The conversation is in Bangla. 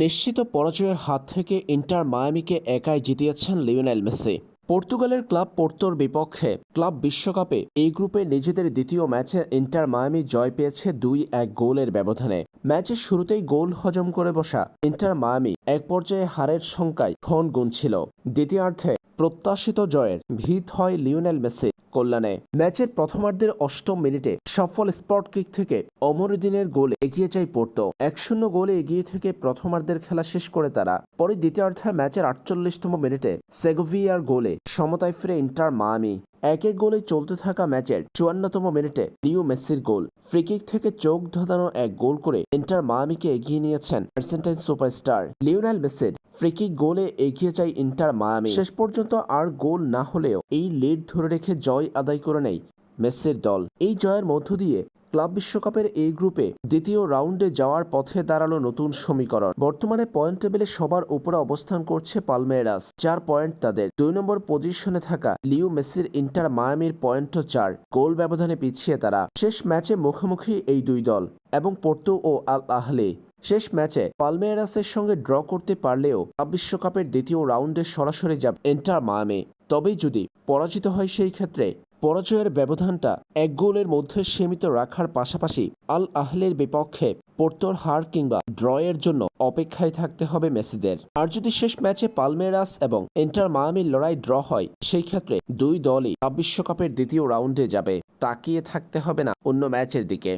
নিশ্চিত পরাজয়ের হাত থেকে ইন্টার মায়ামিকে একাই জিতিয়েছেন লিওনেল মেসি। পর্তুগালের ক্লাব পোর্তোর বিপক্ষে ক্লাব বিশ্বকাপে এই গ্রুপে নিজেদের দ্বিতীয় ম্যাচে ইন্টার মায়ামি জয় পেয়েছে দুই এক গোলের ব্যবধানে। ম্যাচের শুরুতেই গোল হজম করে বসা ইন্টার মায়ামি এক পর্যায়ে হারের সংখ্যায় ক্ষণ গুনছিল। দ্বিতীয়ার্ধে প্রত্যাশিত জয়ের ভিত হয় লিওনেল মেসি কল্যাণে। ম্যাচের প্রথমার্ধের অষ্টম মিনিটে সফল স্পট কিক থেকে অমরুদ্দিনের গোলে এগিয়ে যায় পড়তো এক শূন্য গোলে এগিয়ে থেকে প্রথমার্ধের খেলা শেষ করে তারা। পরে দ্বিতীয়ার্ধে ম্যাচের আটচল্লিশতম মিনিটে সেগোভিয়ার গোলে সমতায় ফিরে ইন্টার মায়ামি। এক এক গোলে চলতে থাকা ম্যাচের চুয়ান্নতম মিনিটে লিও মেসির গোল। ফ্রিকিক থেকে চোখ ধাঁধানো এক গোল করে ইন্টার মায়ামিকে এগিয়ে নিয়েছেন আর্জেন্টাইন সুপারস্টার। লিওনাল মেসির ফ্রিকিক গোলে এগিয়ে যায় ইন্টার মায়ামি। শেষ পর্যন্ত আর গোল না হলেও এই লিড ধরে রেখে জয় আদায় করে নেয় মেসির দল। এই জয়ের মধ্য দিয়ে ক্লাব বিশ্বকাপের এই গ্রুপে দ্বিতীয় রাউন্ডে যাওয়ার পথে দাঁড়াল নতুন সমীকরণ। বর্তমানে পয়েন্ট টেবিলে সবার উপরে অবস্থান করছে পালমেরাস, চার পয়েন্ট তাদের। দুই নম্বর পজিশনে থাকা লিও মেসির ইন্টার মায়ামির পয়েন্টও চার, গোল ব্যবধানে পিছিয়ে তারা। শেষ ম্যাচে মুখোমুখি এই দুই দল এবং পোর্তো ও আল আহলে। শেষ ম্যাচে পালমেরাসের সঙ্গে ড্র করতে পারলেও ক্লাব বিশ্বকাপের দ্বিতীয় রাউন্ডে সরাসরি যাবে এন্টার মায়ামি। তবেই যদি পরাজিত হয় সেই ক্ষেত্রে পরাজয়ের ব্যবধানটা এক গোলের মধ্যে সীমিত রাখার পাশাপাশি আল আহলের বিপক্ষে পোর্তোর হার কিংবা ড্রয়ের জন্য অপেক্ষায় থাকতে হবে মেসিদের। আর যদি শেষ ম্যাচে পালমেরাস এবং এন্টার মায়ামির লড়াই ড্র হয়, সেই ক্ষেত্রে দুই দলই বিশ্বকাপের দ্বিতীয় রাউন্ডে যাবে। তাকিয়ে থাকতে হবে না অন্য ম্যাচের দিকে।